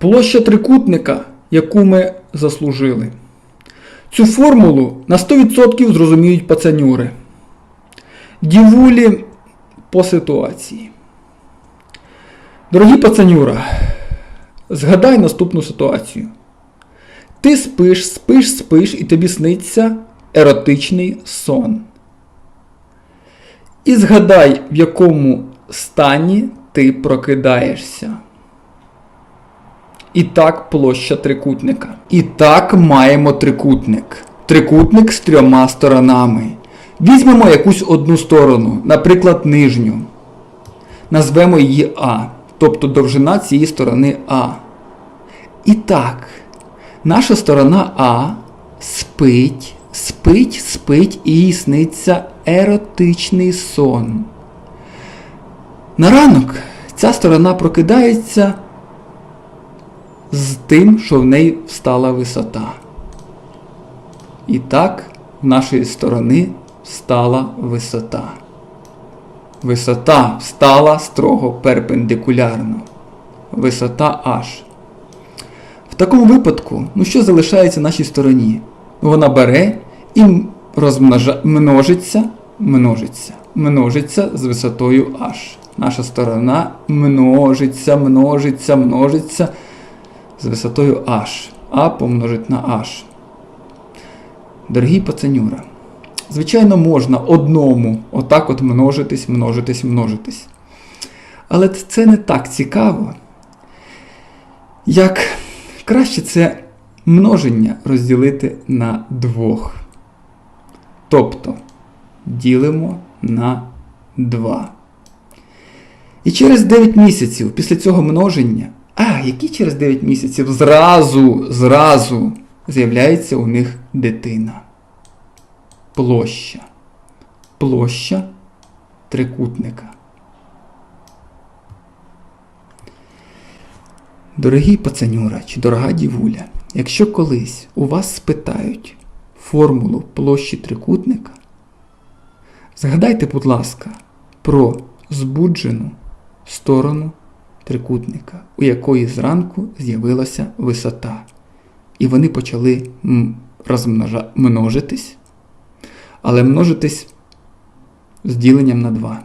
Площа трикутника, яку ми заслужили. Цю формулу на 100% зрозуміють пацанюри. Дівулі по ситуації. Дорогі пацанюра, згадай наступну ситуацію. Ти спиш, спиш, спиш, і тобі сниться еротичний сон. І згадай, в якому стані ти прокидаєшся. І так площа трикутника. І так маємо трикутник. Трикутник з трьома сторонами. Візьмемо якусь одну сторону, наприклад, нижню. Назвемо її А, тобто довжина цієї сторони А. І так, наша сторона А спить, спить, спить і сниться еротичний сон. На ранок ця сторона прокидається з тим, що в неї встала висота. І так, в нашої сторони встала висота. Висота встала строго перпендикулярно. Висота H. В такому випадку, ну що залишається нашій стороні? Вона бере і розмножа... множиться, множиться, множиться з висотою H. Наша сторона множиться, множиться, множиться з висотою H. А помножить на H. Дорогі пацанюра, звичайно, можна одному отак от множитись, множитись, множитись. Але це не так цікаво, як краще це множення розділити на двох. Тобто ділимо на 2. І через 9 місяців після цього множення, а, які через 9 місяців зразу, зразу з'являється у них дитина. Площа. Площа трикутника. Дорогий пацанюра чи дорога дівуля, якщо колись у вас спитають формулу площі трикутника, згадайте, будь ласка, про збуджену сторону трикутника, у якої зранку з'явилася висота. І вони почали розмножитись, множитись, але множитись з діленням на 2.